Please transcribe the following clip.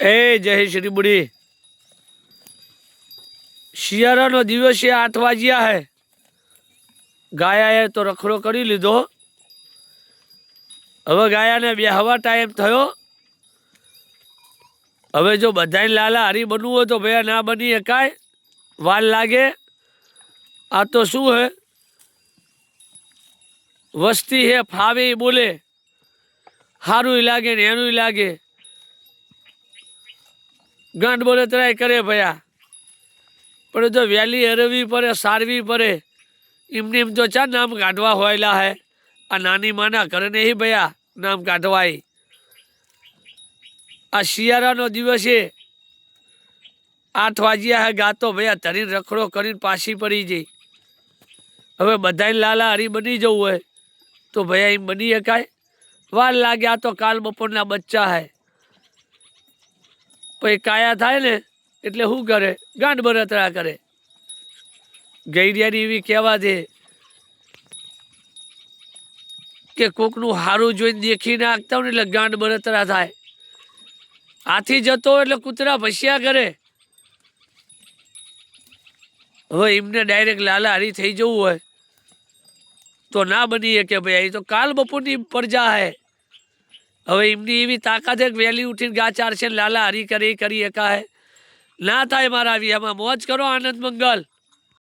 એ જય શ્રી બુડી. શિયાળાનો દિવસ આઠ વાગ્યા હે. ગાયાએ તો રખડો કરી લીધો. હવે ગાયાને બે હવા ટાઈમ થયો. હવે જો બધાને લાલા હરી બનવું હોય તો ભૈયા ના બની એકાય વાર લાગે. આ તો શું હે? વસ્તી હે, ફાવે બોલે. સારું લાગે ને એનું લાગે. ગાંઠ બળતરાય તરાય કરે ભયા. પણ જો વહેલી હરવી પડે, સારવી પડે, એમને એમ તો ચા નામ કાઢવા હોયલા હે? આ નાની માના ઘરે નહીં ભયા, નામ કાઢવાય. આ શિયાળાનો દિવસ છે. આઠ વાગ્યા હે ગાતો ભયા, તરીને રખડો કરીને પાછી પડી જઈ. હવે બધાને લાલા હરી બની જવું હોય તો ભયા એમ બની શકાય વાર લાગે આ તો કાલ બપોરના બચ્ચા હે. પછી કાયા થાય ને, એટલે શું કરે? ગાંઠ બળતરા કરે. ગૈરિયાની એવી કહેવા દે કે કોકનું હારું જોઈને દેખીને નાખતા હોય એટલે ગાંઠ બળતરા થાય. હાથી જતો એટલે કૂતરા ભસ્યા કરે. હવે એમને ડાયરેક્ટ લાલા હારી થઈ જવું હોય. તો ના બની કે ભાઈ એ તો કાલ બપોરની પ્રજા હે. હવે એમની એવી તાકાત એક વહેલી ઉઠીને ગા ચારશે લાલા હરી કરી કરી એકા હે ના થાય મારા આવી એમાં મોજ કરો આનંદ મંગલ.